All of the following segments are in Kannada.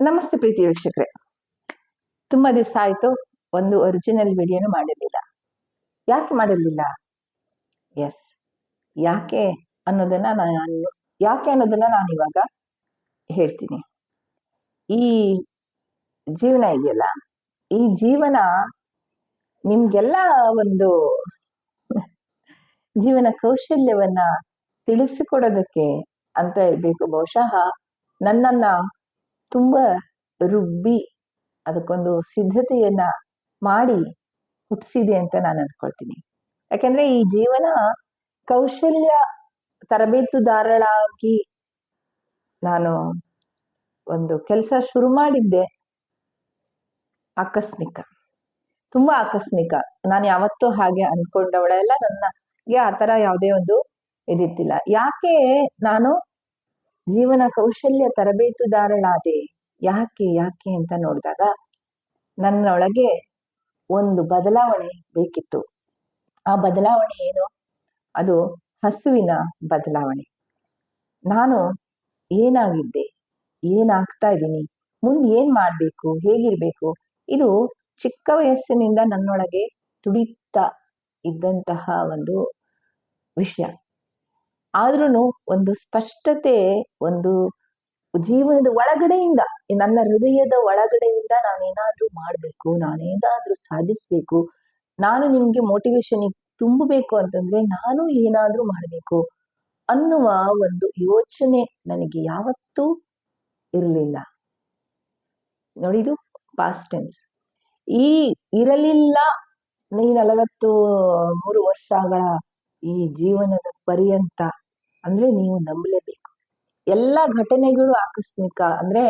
ನಮಸ್ತೆ ಪ್ರೀತಿ ವೀಕ್ಷಕರೇ. ತುಂಬಾ ದಿವಸ ಆಯ್ತು, ಒಂದು ಒರಿಜಿನಲ್ ವಿಡಿಯೋನು ಮಾಡಿರಲಿಲ್ಲ. ಯಾಕೆ ಮಾಡಿರಲಿಲ್ಲ? ಎಸ್ ಯಾಕೆ ಅನ್ನೋದನ್ನ ನಾನು, ಯಾಕೆ ಅನ್ನೋದನ್ನ ನಾನು ಇವಾಗ ಹೇಳ್ತೀನಿ. ಈ ಜೀವನ ಇದೆಯಲ್ಲ, ಈ ಜೀವನ ನಿಮ್ಗೆಲ್ಲ ಒಂದು ಜೀವನ ಕೌಶಲ್ಯವನ್ನ ತಿಳಿಸಿಕೊಡೋದಕ್ಕೆ ಅಂತ ಹೇಳ್ಬೇಕು. ಬಹುಶಃ ನನ್ನನ್ನ ತುಂಬ ರುಬ್ಬಿ ಅದಕ್ಕೊಂದು ಸಿದ್ಧತೆಯನ್ನ ಮಾಡಿ ಹುಟ್ಟಿಸಿದೆ ಅಂತ ನಾನು ಅಂದ್ಕೊಳ್ತೀನಿ ಯಾಕೆಂದ್ರೆ ಈ ಜೀವನ ಕೌಶಲ್ಯ ತರಬೇತುದಾರಳಾಗಿ ನಾನು ಒಂದು ಕೆಲಸ ಶುರು ಮಾಡಿದ್ದೆ ಆಕಸ್ಮಿಕ. ತುಂಬಾ ಆಕಸ್ಮಿಕ. ನಾನು ಯಾವತ್ತೂ ಹಾಗೆ ಅಂದ್ಕೊಂಡವಳೆಲ್ಲ ನನಗೆ ಆ ತರ ಯಾವುದೇ ಒಂದು ಇದಿತ್ತಿಲ್ಲ. ಯಾಕೆ ನಾನು ಜೀವನ ಕೌಶಲ್ಯ ತರಬೇತುದಾರಳಾದೆ ಯಾಕೆ ಯಾಕೆ ಅಂತ ನೋಡಿದಾಗ ನನ್ನೊಳಗೆ ಒಂದು ಬದಲಾವಣೆ ಬೇಕಿತ್ತು. ಆ ಬದಲಾವಣೆ ಏನು? ಅದು ಹಸುವಿನ ಬದಲಾವಣೆ. ನಾನು ಏನಾಗಿದ್ದೆ? ಏನಾಗ್ತಾ ಇದ್ದೀನಿ? ಮುಂದೆ ಏನ್ ಮಾಡ್ಬೇಕು? ಹೇಗಿರ್ಬೇಕು? ಇದು ಚಿಕ್ಕ ವಯಸ್ಸಿನಿಂದ ನನ್ನೊಳಗೆ ತುಡಿತಾ ಇದ್ದಂತಹ ಒಂದು ವಿಷಯ. ಆದ್ರೂ ಒಂದು ಸ್ಪಷ್ಟತೆ, ಒಂದು ಜೀವನದ ಒಳಗಡೆಯಿಂದ, ನನ್ನ ಹೃದಯದ ಒಳಗಡೆಯಿಂದ ನಾನೇನಾದ್ರೂ ಮಾಡಬೇಕು, ನಾನೇನಾದ್ರೂ ಸಾಧಿಸ್ಬೇಕು, ನಾನು ನಿಮ್ಗೆ ಮೋಟಿವೇಶನ್ ತುಂಬಬೇಕು ಅಂತಂದ್ರೆ ನಾನು ಏನಾದ್ರೂ ಮಾಡಬೇಕು ಅನ್ನುವ ಒಂದು ಯೋಚನೆ ನನಗೆ ಯಾವತ್ತೂ ಇರಲಿಲ್ಲ. ನೋಡಿದು ಪಾಸ್ಟ್ ಟೆನ್ಸ್ ಈ ಇರಲಿಲ್ಲ, ಈ ನಲವತ್ತು ಮೂರು ವರ್ಷಗಳ ಈ ಜೀವನದ ಪರ್ಯಂತ ಅಂದ್ರೆ ನೀವು ನಂಬಲೇಬೇಕು. ಎಲ್ಲ ಘಟನೆಗಳು ಆಕಸ್ಮಿಕ ಅಂದ್ರೆ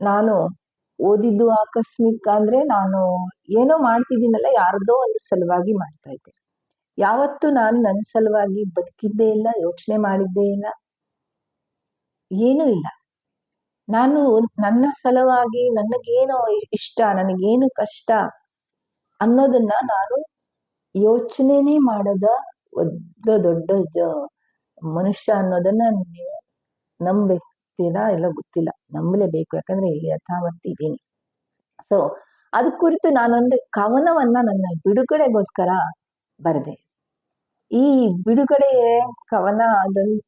ನಾನು ಓದಿದ್ದು ಆಕಸ್ಮಿಕ ಅಂದ್ರೆ ನಾನು ಏನೋ ಮಾಡ್ತಿದ್ದೀನಲ್ಲ ಯಾರ್ದೋ ಒಂದು ಸಲುವಾಗಿ ಮಾಡ್ತಾ ಇದ್ದೆ. ಯಾವತ್ತು ನಾನು ನನ್ನ ಸಲುವಾಗಿ ಬದುಕಿದ್ದೇ ಇಲ್ಲ, ಯೋಚನೆ ಮಾಡಿದ್ದೇ ಇಲ್ಲ. ಏನೂ ಇಲ್ಲ. ನಾನು ನನ್ನ ಸಲುವಾಗಿ ನನಗೇನೋ ಇಷ್ಟ, ನನಗೇನು ಕಷ್ಟ ಅನ್ನೋದನ್ನ ನಾನು ಯೋಚನೆನೇ ಮಾಡದ ಒಂದು ದೊಡ್ಡ ಮನುಷ್ಯ ಅನ್ನೋದನ್ನ ನೀವು ನಂಬ್ತೀರಾ ಇಲ್ಲ ಗೊತ್ತಿಲ್ಲ. ನಂಬಲೇಬೇಕು ಯಾಕಂದ್ರೆ ಇಲ್ಲಿ ಯಥಾವತ್ತು ಇದ್ದೀನಿ. ಸೊ ಅದ ಕುರಿತು ನಾನೊಂದು ಕವನವನ್ನ ನನ್ನ ಬಿಡುಗಡೆಗೋಸ್ಕರ ಬರೆದೆ. ಈ ಬಿಡುಗಡೆಯ ಕವನ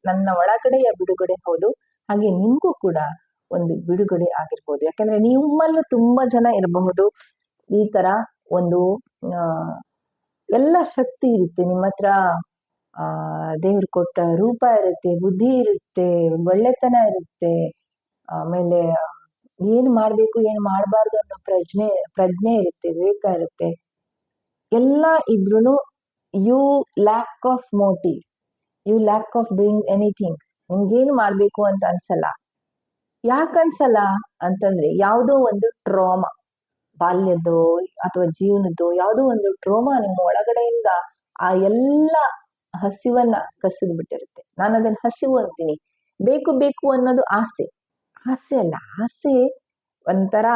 ನನ್ನ ಒಳಗಡೆಯ ಬಿಡುಗಡೆ ಹೌದು. ಹಾಗೆ ನಿಮ್ಗೂ ಕೂಡ ಒಂದು ಬಿಡುಗಡೆ ಆಗಿರ್ಬೋದು. ಯಾಕಂದ್ರೆ ನಿಮ್ಮಲ್ಲೂ ತುಂಬಾ ಜನ ಇರಬಹುದು. ಈ ತರ ಒಂದು ಎಲ್ಲ ಶಕ್ತಿ ಇರುತ್ತೆ. ನಿಮ್ಮ ಹತ್ರ ದೇವ್ರು ಕೊಟ್ಟ ರೂಪ ಇರುತ್ತೆ, ಬುದ್ಧಿ ಇರುತ್ತೆ, ಒಳ್ಳೆತನ ಇರುತ್ತೆ. ಆಮೇಲೆ ಏನು ಮಾಡಬೇಕು, ಏನು ಮಾಡಬಾರ್ದು ಅನ್ನೋ ಪ್ರಜ್ಞೆ ಪ್ರಜ್ಞೆ ಇರುತ್ತೆ, ವಿವೇಕ ಇರುತ್ತೆ. ಎಲ್ಲ ಇದ್ರೂ you lack of motive you lack of doing anything ನಿಮ್ಗೇನು ಮಾಡಬೇಕು ಅಂತ ಅನ್ಸಲ್ಲ. ಯಾಕನ್ಸಲ್ಲ ಅಂತಂದ್ರೆ, ಯಾವುದೋ ಒಂದು ಟ್ರೋಮಾ ಬಾಲ್ಯದ್ದು ಅಥವಾ ಜೀವನದ್ದು, ಯಾವುದೋ ಒಂದು ಟ್ರೋಮಾ ನಿಮ್ಮ ಒಳಗಡೆಯಿಂದ ಆ ಎಲ್ಲ ಹಸಿವನ್ನ ಕಸಿದು ಬಿಟ್ಟಿರುತ್ತೆ. ನಾನು ಅದನ್ನ ಹಸಿವು ಅಂತೀನಿ. ಬೇಕು ಬೇಕು ಅನ್ನೋದು ಆಸೆ. ಆಸೆ ಅಲ್ಲ, ಆಸೆ ಒಂಥರ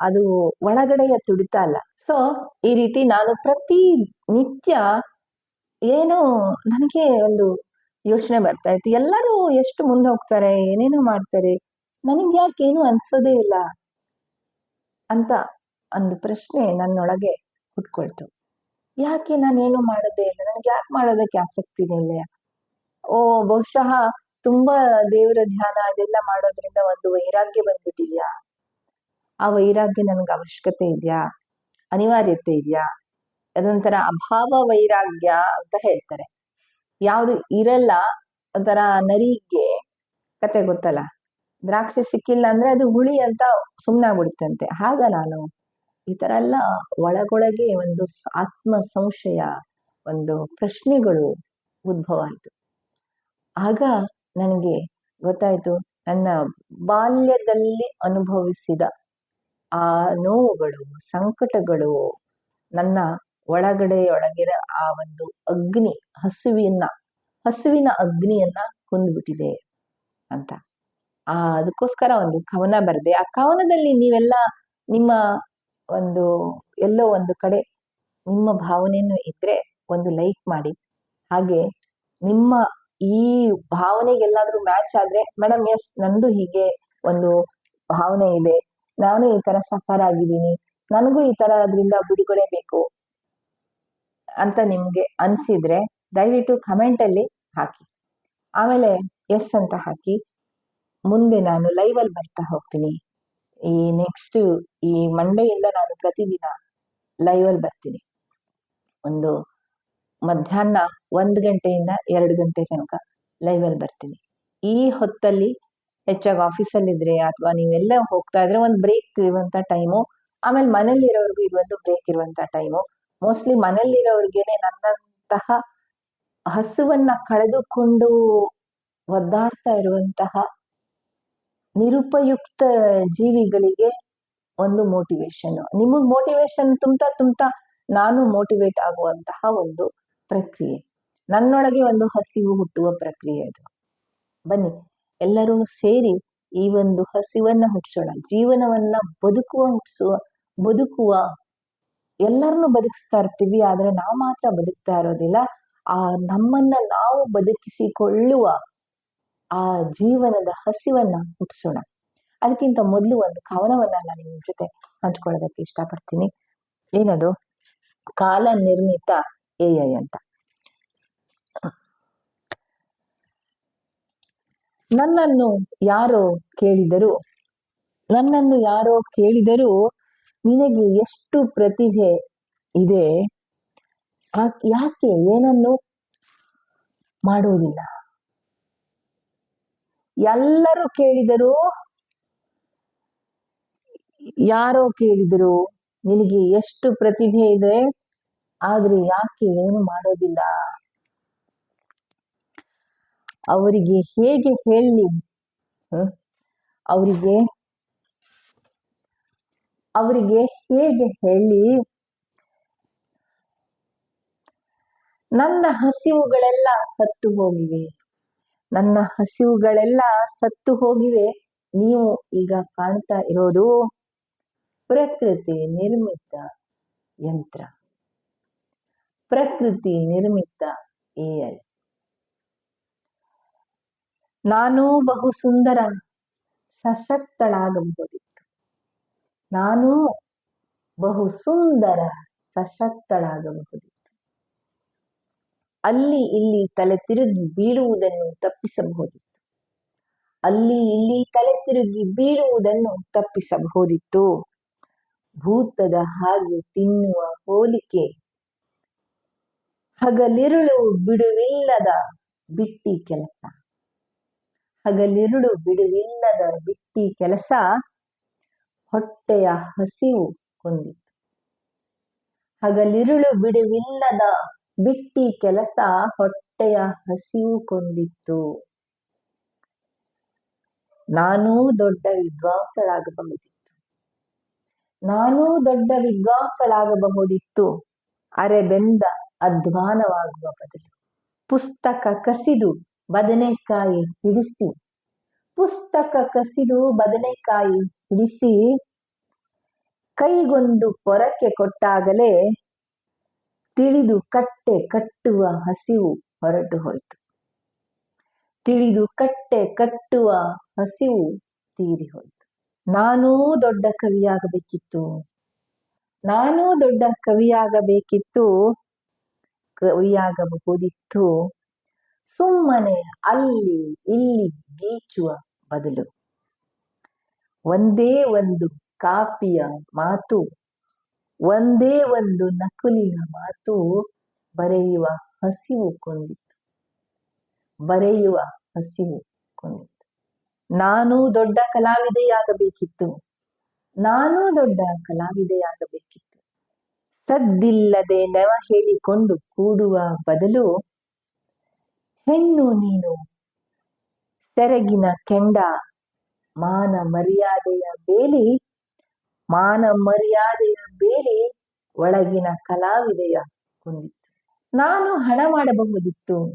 ಅದು ಒಳಗಡೆಯ ತುಡಿತ ಅಲ್ಲ. ಸೊ ಈ ರೀತಿ ನಾನು ಪ್ರತಿ ನಿತ್ಯ ಏನೋ ನನಗೆ ಒಂದು ಯೋಚನೆ ಬರ್ತಾ ಇತ್ತು. ಎಲ್ಲರೂ ಎಷ್ಟು ಮುಂದೆ ಹೋಗ್ತಾರೆ, ಏನೇನೋ ಮಾಡ್ತಾರೆ, ನನಗೆ ಯಾಕೆ ಏನು ಅನ್ಸೋದೇ ಇಲ್ಲ ಅಂತ ಒಂದು ಪ್ರಶ್ನೆ ನನ್ನೊಳಗೆ ಹುಟ್ಕೊಳ್ತು. ಯಾಕೆ ನಾನೇನು ಮಾಡೋದೇ ಇಲ್ಲ? ನನ್ಗೆ ಯಾಕೆ ಮಾಡೋದಕ್ಕೆ ಆಸಕ್ತಿ ಇಲ್ಲ ಓ, ಬಹುಶಃ ತುಂಬಾ ದೇವರ ಧ್ಯಾನ ಅದೆಲ್ಲ ಮಾಡೋದ್ರಿಂದ ಒಂದು ವೈರಾಗ್ಯ ಬಂದ್ಬಿಟ್ಟಿದ್ಯಾ? ಆ ವೈರಾಗ್ಯ ನನ್ಗೆ ಅವಶ್ಯಕತೆ ಇದೆಯಾ? ಅನಿವಾರ್ಯತೆ ಇದೆಯಾ? ಅದೊಂಥರ ಅಭಾವ ವೈರಾಗ್ಯ ಅಂತ ಹೇಳ್ತಾರೆ. ಯಾವುದು ಇರಲ್ಲ, ಒಂಥರ ನರಿಗೆ ಕತೆ ಗೊತ್ತಲ್ಲ? ದ್ರಾಕ್ಷಿ ಸಿಕ್ಕಿಲ್ಲ ಅಂದ್ರೆ ಅದು ಹುಳಿ ಅಂತ ಸುಮ್ಮನಾಗ್ಬಿಡುತ್ತಂತೆ ಹಾಗ ನಾನು? ಈ ತರ ಎಲ್ಲ ಒಳಗೊಳಗೆ ಒಂದು ಆತ್ಮ ಸಂಶಯ ಒಂದು ಪ್ರಶ್ನೆಗಳು ಉದ್ಭವ ಆಯ್ತು ಆಗ ನನಗೆ ಗೊತ್ತಾಯ್ತು, ನನ್ನ ಬಾಲ್ಯದಲ್ಲಿ ಅನುಭವಿಸಿದ ಆ ನೋವುಗಳು, ಸಂಕಟಗಳು, ನನ್ನ ಒಳಗಡೆ ಒಳಗಿನ ಆ ಒಂದು ಅಗ್ನಿ, ಹಸುವಿನ ಹಸುವಿನ ಅಗ್ನಿಯನ್ನ ಕೊಂದುಬಿಟ್ಟಿದೆ ಅಂತ. ಆ, ಅದಕ್ಕೋಸ್ಕರ ಒಂದು ಕವನ ಬರೆದೆ. ಆ ಕವನದಲ್ಲಿ ನೀವೆಲ್ಲ ನಿಮ್ಮ ಒಂದು, ಎಲ್ಲೋ ಒಂದು ಕಡೆ ನಿಮ್ಮ ಭಾವನೆಯನ್ನು ಇದ್ರೆ ಒಂದು ಲೈಕ್ ಮಾಡಿ. ಹಾಗೆ ನಿಮ್ಮ ಈ ಭಾವನೆಗೆಲ್ಲಾದ್ರೂ ಮ್ಯಾಚ್ ಆದ್ರೆ ಮೇಡಮ್ ಎಸ್ ನಂದು ಹೀಗೆ ಒಂದು ಭಾವನೆ ಇದೆ. ನಾನು ಈ ತರ ಸಫರ್ ಆಗಿದ್ದೀನಿ. ನನಗೂ ಈ ತರ ಅದರಿಂದ ಬಿಡುಗಡೆ ಬೇಕು ಅಂತ ನಿಮ್ಗೆ ಅನ್ಸಿದ್ರೆ ದಯವಿಟ್ಟು ಕಮೆಂಟ್ ಅಲ್ಲಿ ಹಾಕಿ. ಆಮೇಲೆ ಎಸ್ ಅಂತ ಹಾಕಿ. ಮುಂದೆ ನಾನು ಲೈವ್ ಅಲ್ಲಿ ಬರ್ತಾ ಹೋಗ್ತೀನಿ. ಈ ನೆಕ್ಸ್ಟ್ ಈ ಮಂಡೆಯಿಂದ ನಾನು ಪ್ರತಿದಿನ ಲೈವ್ ಅಲ್ಲಿ ಬರ್ತೀನಿ. ಒಂದು ಮಧ್ಯಾಹ್ನ ಒಂದು ಗಂಟೆಯಿಂದ ಎರಡು ಗಂಟೆ ತನಕ ಲೈವ್ ಅಲ್ಲಿ ಬರ್ತೀನಿ. ಈ ಹೊತ್ತಲ್ಲಿ ಹೆಚ್ಚಾಗಿ ಆಫೀಸಲ್ಲಿ ಇದ್ರೆ ಅಥವಾ ನೀವೆಲ್ಲ ಹೋಗ್ತಾ ಇದ್ರೆ ಒಂದು ಬ್ರೇಕ್ ಇರುವಂತ ಟೈಮು ಆಮೇಲೆ ಮನೇಲಿರೋರ್ಗು ಇದೊಂದು ಬ್ರೇಕ್ ಇರುವಂತ ಟೈಮು ಮೋಸ್ಟ್ಲಿ ಮನೇಲಿರೋರ್ಗೆನೆ ನನ್ನಂತಹ ಹಸುವನ್ನ ಕಳೆದುಕೊಂಡು ಒದ್ದಾಡ್ತಾ ಇರುವಂತಹ ನಿರುಪಯುಕ್ತ ಜೀವಿಗಳಿಗೆ ಒಂದು ಮೋಟಿವೇಶನ್ ನಿಮಗ್ ಮೋಟಿವೇಶನ್ ತುಂಬ್ತಾ ತುಂಬ್ತಾ ನಾನು ಮೋಟಿವೇಟ್ ಆಗುವಂತಹ ಒಂದು ಪ್ರಕ್ರಿಯೆ. ನನ್ನೊಳಗೆ ಒಂದು ಹಸಿವು ಹುಟ್ಟುವ ಪ್ರಕ್ರಿಯೆ ಅದು. ಬನ್ನಿ, ಎಲ್ಲರೂ ಸೇರಿ ಈ ಒಂದು ಹಸಿವನ್ನ ಹುಟ್ಟಿಸೋಣ ಜೀವನವನ್ನ ಬದುಕುವ ಹುಟ್ಟಿಸುವ ಬದುಕುವ ಎಲ್ಲರನ್ನು ಬದುಕಿಸ್ತಾ ಇರ್ತೀವಿ, ಆದ್ರೆ ನಾವು ಮಾತ್ರ ಬದುಕ್ತಾ ಇರೋದಿಲ್ಲ. ಆ ನಮ್ಮನ್ನ ನಾವು ಬದುಕಿಸಿಕೊಳ್ಳುವ ಆ ಜೀವನದ ಹಸಿವನ್ನ ಹುಟ್ಟಿಸೋಣ. ಅದಕ್ಕಿಂತ ಮೊದಲು ಒಂದು ಕವನವನ್ನ ನಾನು ನಿಮ್ಮ ಜೊತೆ ಹಂಚ್ಕೊಳ್ಳೋದಕ್ಕೆ ಇಷ್ಟಪಡ್ತೀನಿ. ಏನದು? ಕಾಲ ನಿರ್ಮಿತ ಎ ಐ ಅಂತ. ನನ್ನನ್ನು ಯಾರೋ ಕೇಳಿದರು, ನನ್ನನ್ನು ಯಾರೋ ಕೇಳಿದರೂ ನಿನಗೆ ಎಷ್ಟು ಪ್ರತಿಭೆ ಇದೆ ಯಾಕೆ ಏನನ್ನು ಮಾಡುವುದಿಲ್ಲ? ಎಲ್ಲರೂ ಕೇಳಿದರು, ಯಾರೋ ಕೇಳಿದರು, ನಿನಗೆ ಎಷ್ಟು ಪ್ರತಿಭೆ ಇದೆ, ಆದ್ರೆ ಯಾಕೆ ಏನು ಮಾಡೋದಿಲ್ಲ? ಅವರಿಗೆ ಹೇಗೆ ಹೇಳಿ? ಅವರಿಗೆ ಅವರಿಗೆ ಹೇಗೆ ಹೇಳಿ? ನನ್ನ ಹಸಿವುಗಳೆಲ್ಲ ಸತ್ತು ಹೋಗಿವೆ. ನನ್ನ ಹಸಿವುಗಳೆಲ್ಲ ಸತ್ತು ಹೋಗಿವೆ. ನೀವು ಈಗ ಕಾಣ್ತಾ ಇರೋದು ಪ್ರಕೃತಿ ನಿರ್ಮಿತ ಯಂತ್ರ. ಪ್ರಕೃತಿ ನಿರ್ಮಿತ ಎಐ ನಾನು ಬಹು ಸುಂದರ ಸಶಕ್ತಳಾಗಬಹುದಿತ್ತು. ನಾನು ಬಹು ಸುಂದರ ಸಶಕ್ತಳಾಗಬಹುದಿತ್ತು. ಅಲ್ಲಿ ಇಲ್ಲಿ ತಲೆ ತಿರುಗಿ ಬೀಳುವುದನ್ನು ತಪ್ಪಿಸಬಹುದಿತ್ತು. ಅಲ್ಲಿ ಇಲ್ಲಿ ತಲೆ ತಿರುಗಿ ಬೀಳುವುದನ್ನು ತಪ್ಪಿಸಬಹುದಿತ್ತು. ಭೂತದ ಹಾಗೆ ತಿನ್ನುವ ಹೋಲಿಕೆ. ಹಗಲಿರುಳು ಬಿಡುವಿಲ್ಲದ ಬಿಟ್ಟಿ ಕೆಲಸ. ಹಗಲಿರುಳು ಬಿಡುವಿಲ್ಲದ ಬಿಟ್ಟಿ ಕೆಲಸ ಹೊಟ್ಟೆಯ ಹಸಿವು ಹೊಂದಿತ್ತು. ಹಗಲಿರುಳು ಬಿಡುವಿಲ್ಲದ ಬಿಟ್ಟಿ ಕೆಲಸ ಹೊಟ್ಟೆಯ ಹಸಿವು ಕೊಂದಿತ್ತು. ನಾನೂ ದೊಡ್ಡ ವಿದ್ವಾಂಸಳಾಗಬಹುದಿತ್ತು. ನಾನೂ ದೊಡ್ಡ ವಿದ್ವಾಂಸಳಾಗಬಹುದಿತ್ತು. ಅರೆಬೆಂದ ಅಧ್ವಾನವಾಗುವ ಬದಲು ಪುಸ್ತಕ ಕಸಿದು ಬದನೆಕಾಯಿ ಹಿಡಿಸಿ, ಪುಸ್ತಕ ಕಸಿದು ಬದನೆಕಾಯಿ ಹಿಡಿಸಿ ಕೈಗೊಂದು ಪೊರಕೆ ಕೊಟ್ಟಾಗಲೇ ತಿಳಿದು ಕಟ್ಟೆ ಕಟ್ಟುವ ಹಸಿವು ಹೊರಟು ಹೋಯಿತು. ತಿಳಿದು ಕಟ್ಟೆ ಕಟ್ಟುವ ಹಸಿವು ತೀರಿ ಹೋಯಿತು. ನಾನೂ ದೊಡ್ಡ ಕವಿಯಾಗಬೇಕಿತ್ತು. ನಾನೂ ದೊಡ್ಡ ಕವಿಯಾಗಬೇಕಿತ್ತು. ಕವಿಯಾಗಬಹುದಿತ್ತು. ಸುಮ್ಮನೆ ಅಲ್ಲಿ ಇಲ್ಲಿ ಗೀಚುವ ಬದಲು. ಒಂದೇ ಒಂದು ಕಾಪಿಯ ಮಾತು ಒಂದೇ ಒಂದು ನಕುಲಿನ ಮಾತು ಬರೆಯುವ ಹಸಿವು ಕೊಂದಿತ್ತು ಬರೆಯುವ ಹಸಿವು ಕೊಂದಿತ್ತು ನಾನು ದೊಡ್ಡ ಕಲಾವಿದೆಯಾಗಬೇಕಿತ್ತು. ನಾನು ದೊಡ್ಡ ಕಲಾವಿದೆಯಾಗಬೇಕಿತ್ತು. ಸದ್ದಿಲ್ಲದೆ ನೆವ ಹೇಳಿಕೊಂಡು ಕೂಡುವ ಬದಲು ಹೆಣ್ಣು ನೀನು ಸೆರಗಿನ ಕೆಂಡ ಮಾನ ಮರ್ಯಾದೆಯ ಬೇಲಿ ಮಾನ ಮರ್ಯಾದೆಯ ಬೇಲಿ ಒಳಗಿನ ಕಲಾವಿದೆಯ ಕುಂದಿತ್ತು. ನಾನು ಹಣ ಮಾಡಬಹುದಿತ್ತು.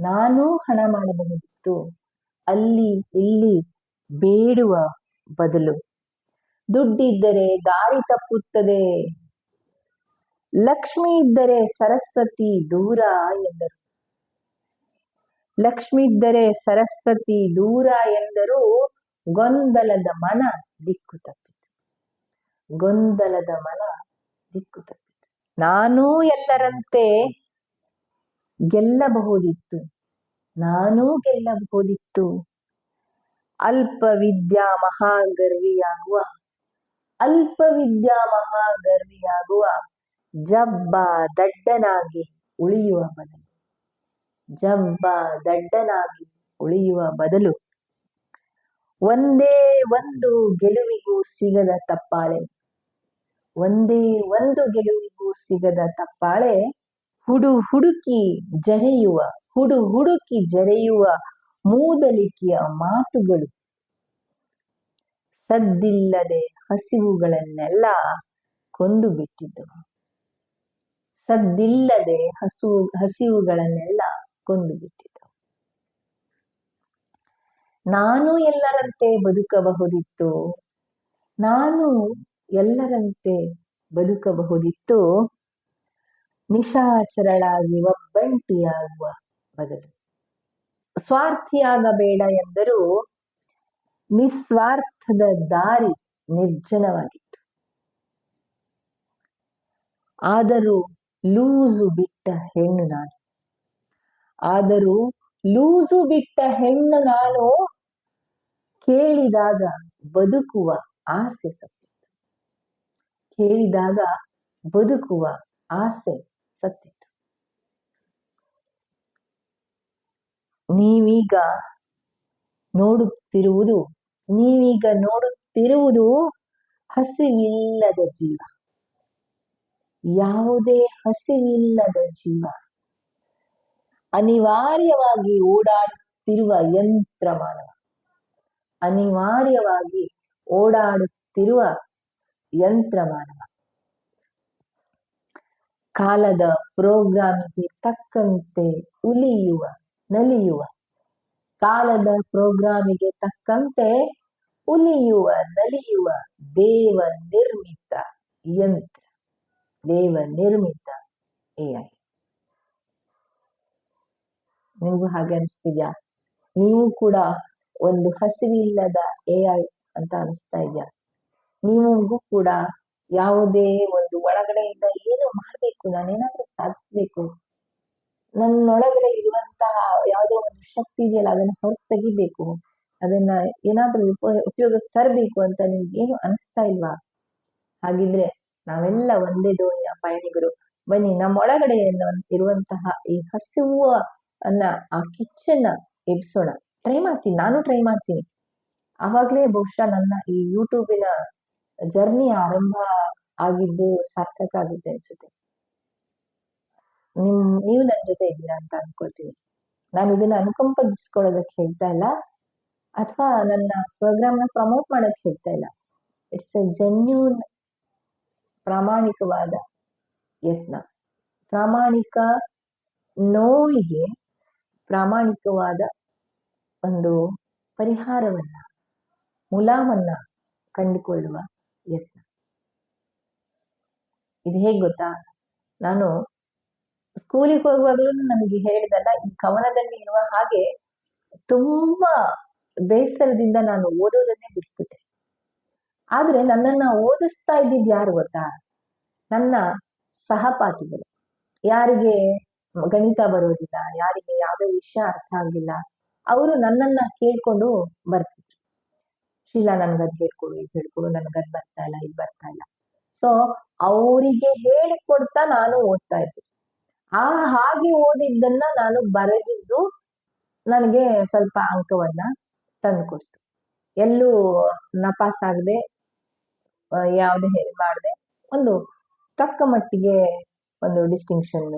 ನಾನು ಹಣ ಮಾಡಬಹುದಿತ್ತು. ಅಲ್ಲಿ ಇಲ್ಲಿ ಬೇಡುವ ಬದಲು. ದುಡ್ಡಿದ್ದರೆ ದಾರಿ ತಪ್ಪುತ್ತದೆ. ಲಕ್ಷ್ಮಿ ಇದ್ದರೆ ಸರಸ್ವತಿ ದೂರ ಎಂದರು. ಲಕ್ಷ್ಮಿ ಇದ್ದರೆ ಸರಸ್ವತಿ ದೂರ ಎಂದರೂ. ಗೊಂದಲದ ಮನ ದಿಕ್ಕು ಗೊಂದಲದ ಮನ ದಿಕ್ಕು ತಪ್ಪಿತು. ನಾನೂ ಎಲ್ಲರಂತೆ ಗೆಲ್ಲಬಹುದಿತ್ತು. ನಾನೂ ಗೆಲ್ಲಬಹುದಿತ್ತು. ಅಲ್ಪ ವಿದ್ಯಾ ಮಹಾಗರ್ವಿಯಾಗುವ ಅಲ್ಪ ವಿದ್ಯಾ ಮಹಾಗರ್ವಿಯಾಗುವ ಜಬ್ಬ ದಡ್ಡನಾಗಿ ಉಳಿಯುವ ಬದಲು, ಜಬ್ಬ ದಡ್ಡನಾಗಿ ಉಳಿಯುವ ಬದಲು, ಒಂದೇ ಒಂದು ಗೆಲುವಿಗೂ ಸಿಗದ ತಪ್ಪಾಳೆ. ಒಂದೇ ಒಂದು ಗೆಲುವಿಗೂ ಸಿಗದ ತಪ್ಪಾಳೆ. ಹುಡು ಹುಡುಕಿ ಜರೆಯುವ, ಹುಡು ಹುಡುಕಿ ಜರೆಯುವ ಮೂದಲಿಕೆಯ ಮಾತುಗಳು. ಸದ್ದಿಲ್ಲದೆ ಹಸಿವುಗಳನ್ನೆಲ್ಲ ಕೊಂದು ಬಿಟ್ಟಿದ್ದವು ಸದ್ದಿಲ್ಲದೆ ಹಸು, ಹಸಿವುಗಳನ್ನೆಲ್ಲ ಕೊಂದು ಬಿಟ್ಟಿದ್ದವು ನಾನು ಎಲ್ಲರಂತೆ ಬದುಕಬಹುದಿತ್ತು. ನಾನು ಎಲ್ಲರಂತೆ ಬದುಕಬಹುದಿತ್ತು. ನಿಶಾಚರಳಾಗಿ ಒಬ್ಬಂಟಿಯಾಗುವ ಬದಲು. ಸ್ವಾರ್ಥಿಯಾಗಬೇಡ ಎಂದರೂ ನಿಸ್ವಾರ್ಥದ ದಾರಿ ನಿರ್ಜನವಾಗಿತ್ತು. ಆದರೂ ಲೂಸು ಬಿಟ್ಟ ಹೆಣ್ಣು ನಾನು. ಆದರೂ ಲೂಸು ಬಿಟ್ಟ ಹೆಣ್ಣು ನಾನು ಕೇಳಿದಾಗ ಬದುಕುವ ಆಸೆ ಸತ್ತಿತ್ತು ಕೇಳಿದಾಗ ಬದುಕುವ ಆಸೆ ಸತ್ತಿತ್ತು ನೀವೀಗ ನೋಡುತ್ತಿರುವುದು ನೀವೀಗ ನೋಡುತ್ತಿರುವುದು ಹಸಿವಿಲ್ಲದ ಜೀವ. ಯಾವುದೇ ಹಸಿವಿಲ್ಲದ ಜೀವ. ಅನಿವಾರ್ಯವಾಗಿ ಓಡಾಡುತ್ತಿರುವ ಯಂತ್ರ ಮಾನವ ಅನಿವಾರ್ಯವಾಗಿ ಓಡಾಡುತ್ತಿರುವ ಯಂತ್ರ ಮಾನವ ಕಾಲದ ಪ್ರೋಗ್ರಾಮಿಗೆ ತಕ್ಕಂತೆ ಉಲಿಯುವ, ನಲಿಯುವ. ಕಾಲದ ಪ್ರೋಗ್ರಾಮಿಗೆ ತಕ್ಕಂತೆ ಉಲಿಯುವ, ನಲಿಯುವ ದೇವ ನಿರ್ಮಿತ ಯಂತ್ರ. ದೇವ ನಿರ್ಮಿತ ಎಐ ನಿಮಗೂ ಹಾಗೆ ಅನಿಸ್ತಿದ್ಯಾ? ನೀವು ಕೂಡ ಒಂದು ಹಸಿವಿಲ್ಲದ ಎಐ ಅಂತ ಅನಿಸ್ತಾ ಇದೆಯಾ? ನಿಮಗೂ ಕೂಡ ಯಾವುದೇ ಒಂದು ಒಳಗಡೆಯಿಂದ ಏನು ಮಾಡಬೇಕು, ನಾನೇನಾದ್ರೂ ಸಾಧಿಸ್ಬೇಕು, ನನ್ನೊಳಗಡೆ ಇರುವಂತಹ ಯಾವುದೋ ಒಂದು ಶಕ್ತಿ ಇದೆಯಲ್ಲ, ಅದನ್ನ ಹೊರಗೆ ತೆಗಿಬೇಕು ಅದನ್ನ ಏನಾದ್ರೂ ಉಪ, ಉಪಯೋಗಕ್ಕೆ ತರಬೇಕು ಅಂತ ನಿಮ್ಗೆ ಏನು ಅನಿಸ್ತಾ ಇಲ್ವಾ? ಹಾಗಿದ್ರೆ ನಾವೆಲ್ಲ ಒಂದೇ ದೋಣಿಯ ಪಯಣಿಗರು ಬನ್ನಿ, ನಮ್ಮೊಳಗಡೆ ಇರುವಂತಹ ಈ ಹಸಿವು ಅನ್ನ, ಆ ಕಿಚ್ಚನ್ನ ಎಬ್ಸೋಣ. ಟ್ರೈ ಮಾಡ್ತೀನಿ, ನಾನು ಟ್ರೈ ಮಾಡ್ತೀನಿ. ಆವಾಗಲೇ ಬಹುಶಃ ನನ್ನ ಈ ಯೂಟ್ಯೂಬಿನ ಜರ್ನಿ ಆರಂಭ ಆಗಿದ್ದು ಸಾರ್ಥಕ ಆಗಿದೆ ಅನ್ಸುತ್ತೆ. ನಿಮ್, ನೀವು ನನ್ನ ಜೊತೆ ಇದ್ದೀರಾ ಅಂತ ಅನ್ಕೊಳ್ತೀನಿ. ನಾನು ಇದನ್ನ ಅನುಕಂಪಗಿಸ್ಕೊಳ್ಳೋದಕ್ಕೆ ಹೇಳ್ತಾ ಇಲ್ಲ. ಅಥವಾ ನನ್ನ ಪ್ರೋಗ್ರಾಮ್ನ ಪ್ರಮೋಟ್ ಮಾಡೋಕ್ಕೆ ಹೇಳ್ತಾ ಇಲ್ಲ. ಇಟ್ಸ್ ಎ ಜೆನ್ಯೂನ್ ಪ್ರಾಮಾಣಿಕವಾದ ಯತ್ನ. ಪ್ರಾಮಾಣಿಕ ನೋವಿಗೆ ಪ್ರಾಮಾಣಿಕವಾದ ಒಂದು ಪರಿಹಾರವನ್ನ, ಮುಲಾಮನ್ನ ಕಂಡುಕೊಳ್ಳುವ ಯತ್ನ ಇದು ಹೇಗೆ ಗೊತ್ತಾ? ನಾನು ಸ್ಕೂಲಿಗೆ ಹೋಗುವಾಗಲೂ ನನಗೆ ಹೇಳಿದಲ್ಲ, ಈ ಕವನದಲ್ಲಿ ಇರುವ ಹಾಗೆ ತುಂಬಾ ಬೇಸರದಿಂದ ನಾನು ಓದೋದನ್ನೇ ಬಿಟ್ಬಿಟ್ಟೆ. ಆದ್ರೆ ನನ್ನನ್ನ ಓದಿಸ್ತಾ ಇದ್ದಿದ್ ಯಾರು ಗೊತ್ತಾ? ನನ್ನ ಸಹಪಾಠಿಗಳು. ಯಾರಿಗೆ ಗಣಿತ ಬರೋದಿಲ್ಲ, ಯಾರಿಗೆ ಯಾವುದೇ ವಿಷಯ ಅರ್ಥ ಆಗಿಲ್ಲ, ಅವರು ನನ್ನನ್ನ ಕೇಳ್ಕೊಂಡು ಬರ್ತಿದ್ರು. ಶೀಲಾ ನನ್ಗದ್ ಹೇಳ್ಕೊಡು, ಇದು ಹೇಳ್ಕೊಡು, ನನ್ಗದ್ ಬರ್ತಾ ಇಲ್ಲ, ಇದು ಬರ್ತಾ ಇಲ್ಲ. ಸೊ ಅವರಿಗೆ ಹೇಳಿಕೊಡ್ತಾ ನಾನು ಓದ್ತಾ ಇದ್ದೆ. ಆ ಹಾಗೆ ಓದಿದ್ದನ್ನ ನಾನು ಬರೆದಿದ್ದು ನನಗೆ ಸ್ವಲ್ಪ ಅಂಕವನ್ನ ತಂದುಕೊಡ್ತು. ಎಲ್ಲೂ ನಪಾಸ್ ಆಗದೆ ಯಾವುದೇ ಹೇಳಿ ಮಾಡದೆ, ಒಂದು ತಕ್ಕ ಮಟ್ಟಿಗೆ ಒಂದು ಡಿಸ್ಟಿಂಕ್ಷನ್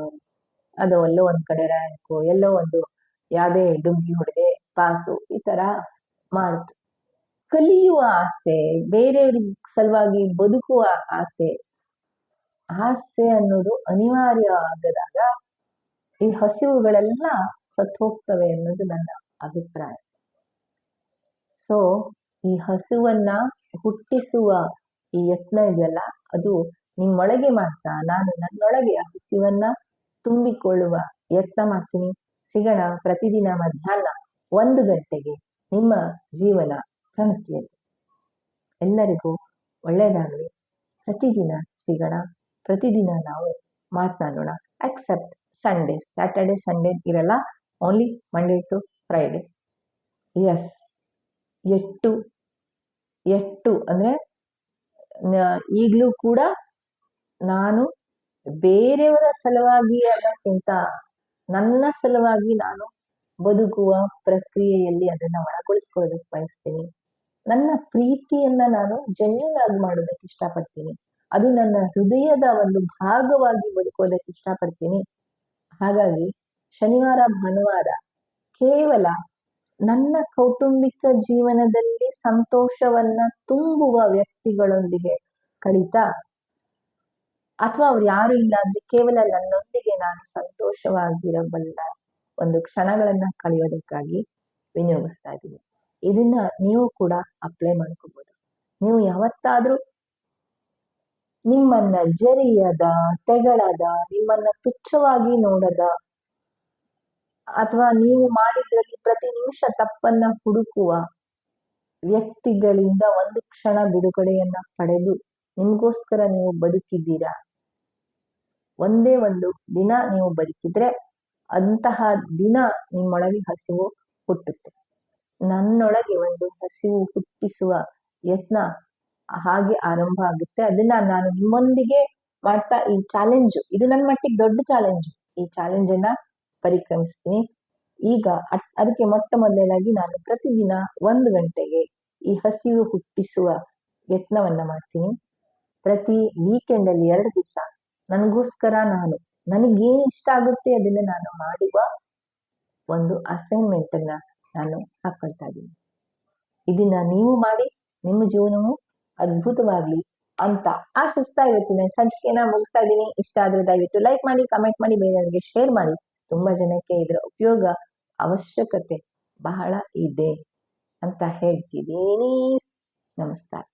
ಅದು ಎಲ್ಲೋ ಒಂದ್ ಕಡೆ ರ್ಯಾಂಕು, ಎಲ್ಲೋ ಒಂದು ಯಾವುದೇ ಡುಗ್ಗಿ ಹೊಡೆದೆ ಪಾಸು, ಈ ತರ ಮಾಡ್ತು. ಕಲಿಯುವ ಆಸೆ, ಬೇರೆಯವ್ರಿಗೆ ಸಲುವಾಗಿ ಬದುಕುವ ಆಸೆ. ಆಸೆ ಅನ್ನೋದು ಅನಿವಾರ್ಯ ಆಗದಾಗ ಈ ಹಸಿವುಗಳೆಲ್ಲ ಸತ್ತೋಗ್ತವೆ ಅನ್ನೋದು ನನ್ನ ಅಭಿಪ್ರಾಯ. ಸೊ ಈ ಹಸುವನ್ನ ಹುಟ್ಟಿಸುವ ಈ ಯತ್ನ ಇದೆಯಲ್ಲ, ಅದು ನಿಮ್ಮೊಳಗೆ ಮಾಡ್ತಾ. ನಾನು ನನ್ನೊಳಗೆ ಆ ಹಸಿವನ್ನ ತುಂಬಿಕೊಳ್ಳುವ ಯತ್ನ ಮಾಡ್ತೀನಿ. ಸಿಗೋಣ ಪ್ರತಿದಿನ ಮಧ್ಯಾಹ್ನ ಒಂದು ಗಂಟೆಗೆ ನಿಮ್ಮ ಜೀವನ. ಪ್ರಣತಿಯಲ್ಲಿ ಎಲ್ಲರಿಗೂ ಒಳ್ಳೆಯದಾಗಲಿ. ಪ್ರತಿದಿನ ಸಿಗೋಣ. ಪ್ರತಿದಿನ ನಾವು ಮಾತನಾಡೋಣ. ಎಕ್ಸೆಪ್ಟ್ ಸಂಡೇ ಸ್ಯಾಟರ್ಡೆ ಸಂಡೇ ಇರಲ್ಲ. Only Monday to Friday yes ಎಟ್ಟು ಎಟ್ಟು ಅಂದರೆ ಈಗಲೂ ಕೂಡ ನಾನು ಬೇರೆಯವರ ಸಲುವಾಗಿ ಅನ್ನೋಕ್ಕಿಂತ ನನ್ನ ಸಲುವಾಗಿ ನಾನು ಬದುಕುವ ಪ್ರಕ್ರಿಯೆಯಲ್ಲಿ ಅದನ್ನು ಒಳಗೊಳಿಸ್ಕೊಳ್ಳೋದಕ್ಕೆ ಬಯಸ್ತೀನಿ. ನನ್ನ ಪ್ರೀತಿಯನ್ನ ನಾನು ಜೆನ್ಯೂನ್ ಆಗಿ ಮಾಡೋದಕ್ಕೆ ಇಷ್ಟಪಡ್ತೀನಿ. ಅದು ನನ್ನ ಹೃದಯದ ಒಂದು ಭಾಗವಾಗಿ ಬದುಕೋದಕ್ಕೆ ಇಷ್ಟಪಡ್ತೀನಿ. ಹಾಗಾಗಿ ಶನಿವಾರ, ಭಾನುವಾರ ಕೇವಲ ನನ್ನ ಕೌಟುಂಬಿಕ ಜೀವನದಲ್ಲಿ ಸಂತೋಷವನ್ನ ತುಂಬುವ ವ್ಯಕ್ತಿಗಳೊಂದಿಗೆ ಕಳೀತಾ ಅಥವಾ ಅವ್ರು ಯಾರು ಇಲ್ಲ ಅಂದ್ರೆ ಕೇವಲ ನನ್ನೊಂದಿಗೆ ನಾನು ಸಂತೋಷವಾಗಿರಬಲ್ಲ ಒಂದು ಕ್ಷಣಗಳನ್ನ ಕಳೆಯೋದಕ್ಕಾಗಿ ವಿನಿಯೋಗಿಸ್ತಾ ಇದ್ದೀನಿ. ಇದನ್ನ ನೀವು ಕೂಡ ಅಪ್ಲೈ ಮಾಡ್ಕೋಬಹುದು ನೀವು ಯಾವತ್ತಾದ್ರೂ ನಿಮ್ಮನ್ನ ಜರಿಯದ, ತೆಗಳದ, ನಿಮ್ಮನ್ನ ತುಚ್ಛವಾಗಿ ನೋಡದ ಅಥವಾ ನೀವು ಮಾಡಿದ್ರಲ್ಲಿ ಪ್ರತಿ ನಿಮಿಷ ತಪ್ಪನ್ನ ಹುಡುಕುವ ವ್ಯಕ್ತಿಗಳಿಂದ ಒಂದು ಕ್ಷಣ ಬಿಡುಗಡೆಯನ್ನ ಪಡೆದು ನಿಮಗೋಸ್ಕರ ನೀವು ಬದುಕಿದ್ದೀರಾ? ಒಂದೇ ಒಂದು ದಿನ ನೀವು ಬದುಕಿದ್ರೆ ಅಂತಹ ದಿನ ನಿಮ್ಮೊಳಗೆ ಹಸಿವು ಹುಟ್ಟುತ್ತೆ. ನನ್ನೊಳಗೆ ಒಂದು ಹಸಿವು ಹುಟ್ಟಿಸುವ ಯತ್ನ ಹಾಗೆ ಆರಂಭ ಆಗುತ್ತೆ. ಅದನ್ನ ನಾನು ನಿಮ್ಮೊಂದಿಗೆ ಮಾಡ್ತಾ ಈ ಚಾಲೆಂಜ್ ಇದು ನನ್ನ ಮಟ್ಟಿಗೆ ದೊಡ್ಡ ಚಾಲೆಂಜ್ ಈ ಚಾಲೆಂಜ್ ಅನ್ನ ಪರಿಕ್ರಮಿಸ್ತೀನಿ. ಈಗ ಅದಕ್ಕೆ ಮೊಟ್ಟ ಮೊದಲನೇದಾಗಿ ನಾನು ಪ್ರತಿದಿನ ಒಂದು ಗಂಟೆಗೆ ಈ ಹಸಿವು ಹುಟ್ಟಿಸುವ ಯತ್ನವನ್ನ ಮಾಡ್ತೀನಿ. ಪ್ರತಿ ವೀಕೆಂಡ್ ಅಲ್ಲಿ ಎರಡು ದಿವಸ ನನಗೋಸ್ಕರ ನಾನು, ನನಗೇನು ಇಷ್ಟ ಆಗುತ್ತೆ ಅದನ್ನ ನಾನು ಮಾಡುವ ಒಂದು ಅಸೈನ್ಮೆಂಟ್ ಅನ್ನ ನಾನು ಹಾಕೊಳ್ತಾ ಇದ್ದೀನಿ ಇದನ್ನ ನೀವು ಮಾಡಿ, ನಿಮ್ಮ ಜೀವನವು ಅದ್ಭುತವಾಗ್ಲಿ ಅಂತ ಆಶಿಸ್ತಾ ಇವತ್ತಿನ ಸಂಚಿಕೆನ ಮುಗಿಸ್ತಾ ಇದ್ದೀನಿ. ಇಷ್ಟ ಆದ್ರೆ ದಯವಿಟ್ಟು ಲೈಕ್ ಮಾಡಿ ಕಮೆಂಟ್ ಮಾಡಿ ಬೇರೆಯವರಿಗೆ ಶೇರ್ ಮಾಡಿ. ತುಂಬಾ ಜನಕ್ಕೆ ಇದರ ಉಪಯೋಗ, ಅವಶ್ಯಕತೆ ಬಹಳ ಇದೆ ಅಂತ ಹೇಳ್ತಿದ್ದೀನಿ. ನಮಸ್ಕಾರ.